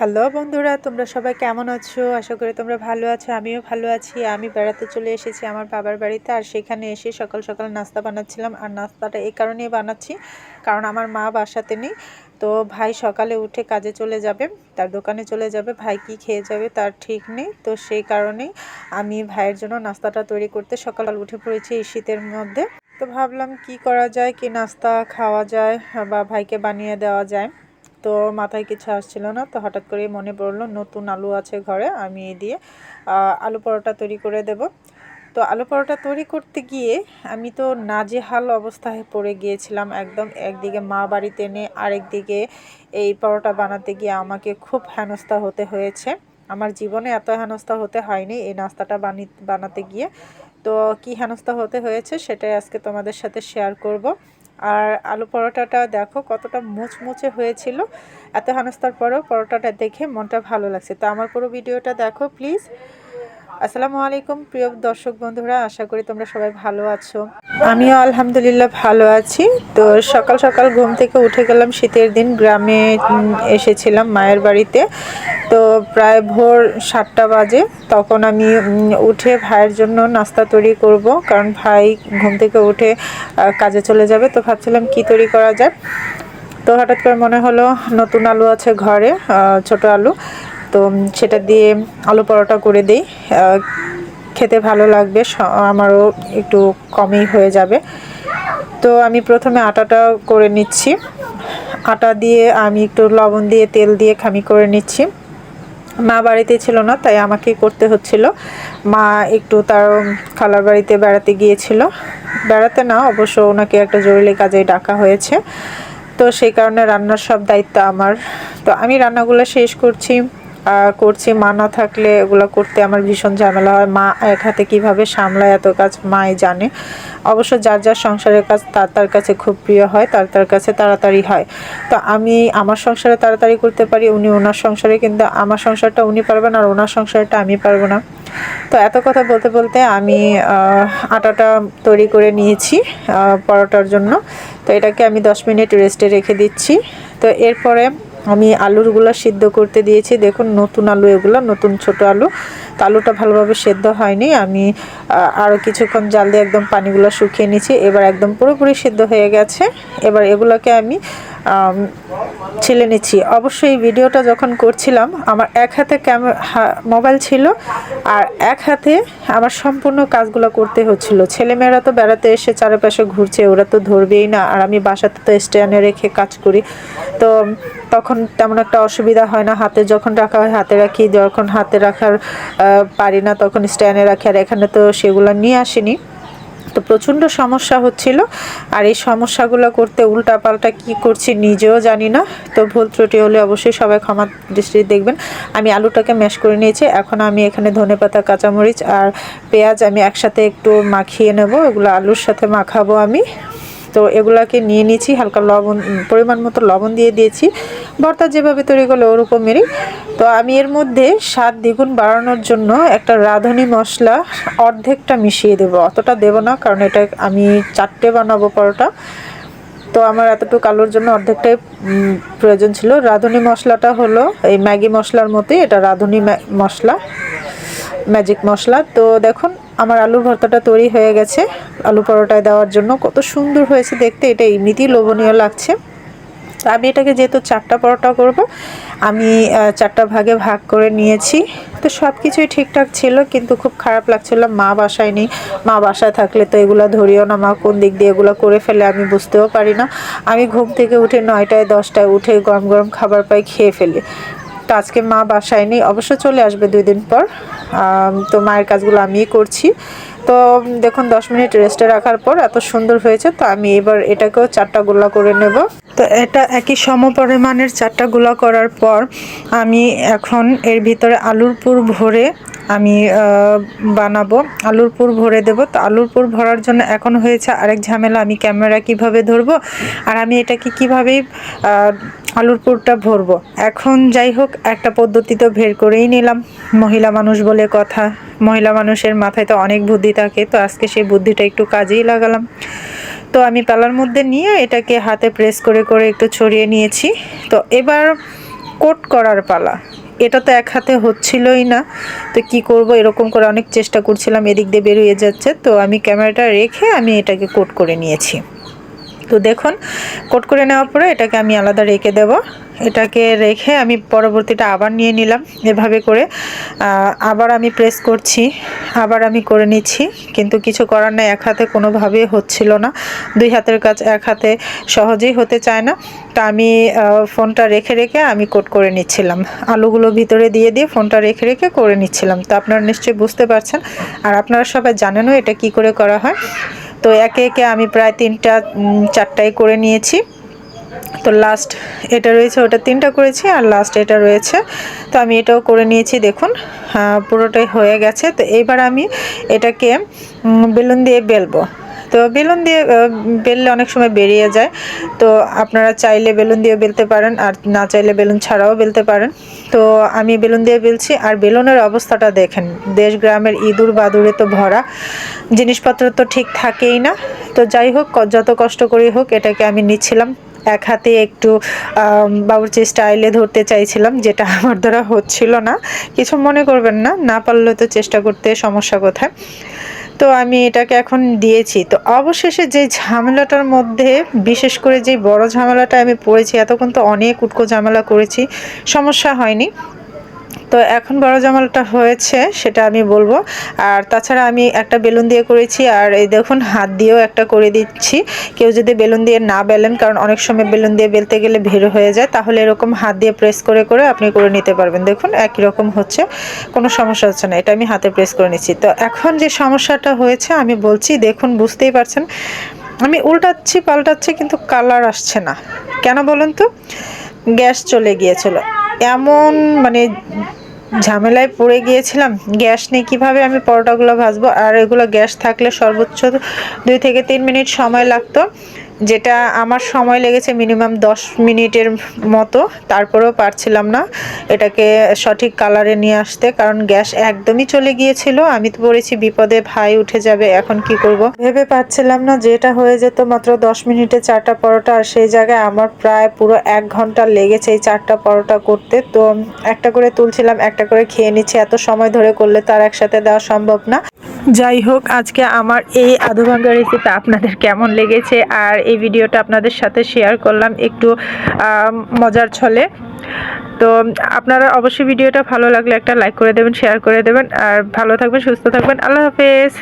Hello বন্ধুরা, তোমরা সবাই কেমন আছো? আশা করি তোমরা ভালো আছো, আমিও ভালো আছি। আমি বেড়াতে চলে এসেছি আমার বাবার বাড়িতে আর সেখানে এসে সকাল সকাল নাস্তা বানাচ্ছিলাম আর নাস্তাটা এই কারণেই বানাচ্ছি, কারণ আমার মা বাসাতে নেই। তো ভাই সকালে উঠে কাজে চলে যাবে, তার দোকানে চলে যাবে, ভাই কি খেয়ে যাবে তার ঠিক নেই। তো সেই কারণেই আমি ভাইয়ের জন্য নাস্তাটা তৈরি করতে সকাল উঠে পড়েছি এই শীতের মধ্যে। তো ভাবলাম কি করা যায়, কি নাস্তা খাওয়া যায় বা ভাইকে বানিয়ে দেওয়া যায়। তো মাথায় কিছু আসছিল না, তো হঠাৎ করে মনে পড়ল নতুন আলু আছে ঘরে, আমি দিয়ে আলু পরোটা তৈরি করে দেব। তো আলু পরোটা তৈরি করতে গিয়ে আমি তো নাজেহাল অবস্থায় পড়ে গিয়েছিলাম একদম, একদিকে মা বাড়িতে এনে আরেকদিকে এই পরোটা বানাতে গিয়ে আমাকে খুব হেনস্থা হতে হয়েছে। আমার জীবনে এত হেনস্থা হতে হয়নি এই নাস্তাটা বানি, বানাতে গিয়ে। তো কি হেনস্থা হতে হয়েছে সেটাই আজকে তোমাদের সাথে শেয়ার করব। আর আলু পরোটাটা দেখো কতটা মুচমুচে হয়েছিল। এত হানস্তার পরেও পরোটাটা দেখে মনটা ভালো লাগছে। তো আমার পুরো ভিডিওটা দেখো প্লিজ আসসালামু আলাইকুম, প্রিয় দর্শক বন্ধুরা, আশা করি তোমরা সবাই ভালো আছো। আমিও আলহামদুলিল্লাহ ভালো আছি। তো সকাল সকাল ঘুম থেকে উঠে গেলাম, শীতের দিন। গ্রামে এসেছিলাম মায়ের বাড়িতে। প্রায় ভোর সাতটা বাজে, তখন আমি উঠে ভাইয়ের জন্য নাস্তা তৈরি করব, কারণ ভাই ঘুম থেকে উঠে কাজে চলে যাবে, তো ভাবছিলাম কি তৈরি করা যায়। তো হঠাৎ করে মনে হলো নতুন আলু আছে ঘরে ছোট আলু, তো সেটা দিয়ে আলু পরোটা করে দিই। খেতে ভালো লাগবে আমারও একটু কমই হয়ে যাবে। তো আমি প্রথমে আটাটা করে নিচ্ছি। আটা দিয়ে আমি একটু লবণ দিয়ে তেল দিয়ে খামি করে নিচ্ছি। মা বাড়িতে ছিল না, তাই আমাকেই করতে হচ্ছিল। মা একটু তার খালার বাড়িতে বেড়াতে গিয়েছিল। বেড়াতে না, অবশ্য ওনাকে একটা জরুরি কাজে ডাকা হয়েছে। তো সেই কারণে রান্নার সব দায়িত্ব আমার। তো আমি রান্নাগুলো শেষ করছি। করছি। মা না থাকলে এগুলো করতে আমার ভীষণ ঝামেলা হয়। মা এক হাতে কীভাবে সামলায় এত কাজ মাই জানে। অবশ্য যার যার সংসারের কাজ তার তার কাছে খুব প্রিয় হয়, তার তার কাছে তাড়াতাড়ি হয়। তো আমি আমার সংসারে তাড়াতাড়ি করতে পারি, উনি ওনার সংসারে, কিন্তু আমার সংসারটা উনি পারবেন আর ওনার সংসারটা আমি পারব না। তো এত কথা বলতে বলতে আমি আটাটা তৈরি করে নিয়েছি পরোটার জন্য। তো এটাকে আমি দশ মিনিট রেস্টে রেখে দিচ্ছি। তো এরপরে আমি আলুরগুলো সিদ্ধ করতে দিয়েছি। দেখুন, নতুন আলু এগুলো, নতুন ছোট আলু। তো আলুটা ভালোভাবে সেদ্ধ হয়নি। আমি আরও কিছুক্ষণ জাল দিয়ে একদম পানিগুলো শুকিয়ে নিয়েছি। এবার একদম পুরোপুরি সিদ্ধ হয়ে গেছে। এবার এগুলোকে আমি ছেলে নিচ্ছি। অবশ্যই ভিডিওটা যখন করছিলাম, আমার এক হাতে ক্যামেরা মোবাইল ছিল, আর এক হাতে আমার সম্পূর্ণ কাজগুলো করতে হচ্ছিল। ছেলেমেয়েরা তো বেড়াতে এসে চারপাশে ঘুরছে, ওরা তো ধরবেই না, আর আমি বাসাতে তো স্ট্যান্ডে রেখে কাজ করি। তো তখন তেমন একটা অসুবিধা হয় না, হাতে যখন রাখা হয় হাতে রাখি, যখন হাতে রাখার পারি না তখন স্ট্যান্ডে রাখি, আর এখানে তো সেগুলো নিয়ে আসিনি। তো প্রচণ্ড সমস্যা হচ্ছিল। আর এই সমস্যাগুলো করতে উল্টা পাল্টা কী করছি নিজেও জানি না। তো ভুল ত্রুটি হলে অবশ্যই সবাই ক্ষমা দৃষ্টি দেখবেন। আমি আলুটাকে ম্যাশ করে নিয়েছি। এখন আমি এখানে ধনে পাতা, কাঁচামরিচ আর পেঁয়াজ আমি একসাথে একটু মাখিয়ে নেব। ওগুলো আলুর সাথে মাখাবো আমি। তো এগুলাকে নিয়ে নিয়েছি, হালকা লবণ পরিমাণ মতো লবণ দিয়ে দিয়েছি। ভর্তা যেভাবে তৈরি করলে ওরকমেরই তো আমি এর মধ্যে স্বাদ দ্বিগুণ বাড়ানোর জন্য একটা রাঁধুনি মশলা অর্ধেকটা মিশিয়ে দেবো। অতটা দেব না, কারণ এটা আমি চারটে বানাবো পরোটা। তো আমার এতটুকু আলুর জন্য অর্ধেকটাই প্রয়োজন ছিল। রাঁধুনি মশলাটা হলো এই ম্যাগি মশলার মতোই, এটা রাঁধুনি মশলা, ম্যাজিক মশলা। তো দেখুন আমার আলুর ভর্তাটা তৈরি হয়ে গেছে। আলু পরোটায় দেওয়ার জন্য কত সুন্দর হয়েছে দেখতে, এটা এমনিতেই লোভনীয় লাগছে। তো আমি এটাকে যেহেতু চারটা পরোটা করব, আমি চারটা ভাগে ভাগ করে নিয়েছি। তো সব কিছুই ঠিকঠাক ছিল, কিন্তু খুব খারাপ লাগছিল, মা বাসায় নেই। মা বাসায় থাকলে তো এগুলো ধরিও না, মা কোন দিক দিয়ে এগুলো করে ফেলে আমি বুঝতেও পারি না। আমি ঘুম থেকে উঠে নয়টায়, দশটায় উঠে গরম গরম খাবার পাই, খেয়ে ফেলি। তো আজকে মা বাসায় নেই, অবশ্য চলে আসবে দুই দিন পর। তো মায়ের কাজগুলো আমিই করছি। তো দেখুন, দশ মিনিট রেস্টে রাখার পর এত সুন্দর হয়েছে, তো আমি এবার এটাকেও চারটা গোলা করে নেব। তো এটা একই সম পরিমাণের চারটা গোলা করার পর আমি এখন এর ভিতরে আলুর পুর ভরে আমি বানাবো। আলুর পুর ভরে দেব। তো আলুর পুর ভরার জন্য এখন হয়েছে আরেক ঝামেলা, আমি ক্যামেরা কীভাবে ধরবো আর আমি এটাকে কীভাবে আলুর পুরটা ভরবো। এখন যাই হোক, একটা পদ্ধতি তো বের করেই নিলাম। মহিলা মানুষ বলে কথা। মহিলা মানুষের মাথায় তো অনেক বুদ্ধি থাকে, তো আজকে সেই বুদ্ধিটা একটু কাজেই লাগালাম। তো আমি পালার মধ্যে নিয়ে এটাকে হাতে প্রেস করে করে একটু ছড়িয়ে নিয়েছি। তো এবার কোট করার পালা। এটা তো এক হাতে হচ্ছিলই না। তো কি করব? এরকম করে অনেক চেষ্টা করছিলাম, এদিক দিয়ে বেরিয়ে যাচ্ছে। তো আমি ক্যামেরাটা রেখে আমি এটাকে কোট করে নিয়েছি। তো দেখুন, কোট করে নেওয়ার পরে এটাকে আমি আলাদা রেখে দেব। এটাকে রেখে আমি পরবর্তীটা আবার নিয়ে নিলাম। এভাবে করে আবার আমি প্রেস করছি, আবার আমি করে নিচ্ছি। কিন্তু কিছু করার নেই, এক হাতে কোনোভাবেই হচ্ছিল না। দুই হাতের কাজ এক হাতে সহজেই হতে চায় না। তা আমি ফোনটা রেখে রেখে আমি কোট করে নিচ্ছিলাম। আলুগুলো ভিতরে দিয়ে দিয়ে ফোনটা রেখে রেখে করে নিচ্ছিলাম। তো আপনারা নিশ্চয়ই বুঝতে পারছেন। আর আপনারা সবাই জানেনও এটা কি করে করা হয়। তো একে একে আমি প্রায় তিনটা চারটাই করে নিয়েছি। তো লাস্ট এটা রয়েছে, ওটা তিনটা করেছি আর লাস্ট এটা রয়েছে। তো আমি এটাও করে নিয়েছি, দেখুন পুরোটাই হয়ে গেছে। তো এবার আমি এটাকে বেলুন দিয়ে বেলবো। তো বেলুন দিয়ে বেললে অনেক সময় বেরিয়ে যায়। তো আপনারা চাইলে বেলুন দিয়ে বেলতে পারেন, আর না চাইলে বেলুন ছাড়াও বেলতে পারেন। তো আমি বেলুন দিয়ে বেলছি, আর বেলুনের অবস্থাটা দেখেন। দেশ গ্রামের ইঁদুর বাদুরে তো ভরা, জিনিসপত্র তো ঠিক থাকেই না। তো যাই হোক যত কষ্ট করেই হোক, এটাকে আমি নিচ্ছিলাম। এক হাতে একটু বাবুর্চি স্টাইলে ধরতে চাইছিলাম, যেটা আমার দ্বারা হচ্ছিল না। কিছু মনে করবেন না না পারলে তো চেষ্টা করতে সমস্যা কোথায়। তো আমি এটাকে এখন দিয়েছি। তো অবশেষে যে ঝামেলাটার মধ্যে, বিশেষ করে যে বড় ঝামেলাটা আমি পড়েছি, এতক্ষণ তো অনেক উটকো ঝামেলা করেছি, সমস্যা হয়নি। তো এখন বড় জামালটা হয়েছে, সেটা আমি বলব। আর তাছাড়া আমি একটা বেলুন দিয়ে করেছি, আর এই দেখুন হাত দিয়েও একটা করে দিচ্ছি। কেউ যদি বেলুন দিয়ে না বেলেন, কারণ অনেক সময় বেলুন দিয়ে বেলতে গেলে ভিড় হয়ে যায়, তাহলে এরকম হাত দিয়ে প্রেস করে করে আপনি করে নিতে পারবেন। দেখুন, একই রকম হচ্ছে, কোনো সমস্যা হচ্ছে না, এটা আমি হাতে প্রেস করে নিচ্ছি। তো এখন যে সমস্যাটা হয়েছে, আমি বলছি, দেখুন, বুঝতেই পারছেন, আমি উল্টাচ্ছি, পাল্টাচ্ছি, কিন্তু কালার আসছে না। কেন বলুন তো? গ্যাস চলে গিয়েছিল। এমন মানে ঝামেলায় পড়ে গিয়েছিলাম। গ্যাস নেই কীভাবে আমি পরোটাগুলো ভাজবো? আর এগুলো গ্যাস থাকলে সর্বোচ্চ দুই থেকে তিন মিনিট সময় লাগতো। যেটা আমার সময় লেগেছে মিনিমাম দশ মিনিটের মতো, তারপরেও পারছিলাম না এটাকে সঠিক কালারে নিয়ে আসতে, কারণ গ্যাস একদমই চলে গিয়েছিল। আমি তো পড়েছি বিপদে, ভাই উঠে যাবে, এখন কি করব? ভেবে পাচ্ছিলাম না যেটা হয়ে যেত মাত্র দশ মিনিটে চারটা পরোটা, আর সেই জায়গায় আমার প্রায় পুরো এক ঘণ্টা লেগেছে এই চারটা পরোটা করতে। তো একটা করে তুলছিলাম, একটা করে খেয়ে নিচ্ছি, এত সময় ধরে করলে তার একসাথে দেওয়া সম্ভব না। যাই হোক, আজকে আমার এই আধু ভাঙ্গা রেসিপি আপনাদের কেমন লেগেছে আর এই ভিডিওটা আপনাদের সাথে শেয়ার করলাম একটু মজার ছলে। তো আপনারা অবশ্যই ভিডিওটা ভালো লাগলে একটা লাইক করে দেবেন শেয়ার করে দেবেন আর ভালো থাকবেন, সুস্থ থাকবেন। আল্লাহ হাফেজ।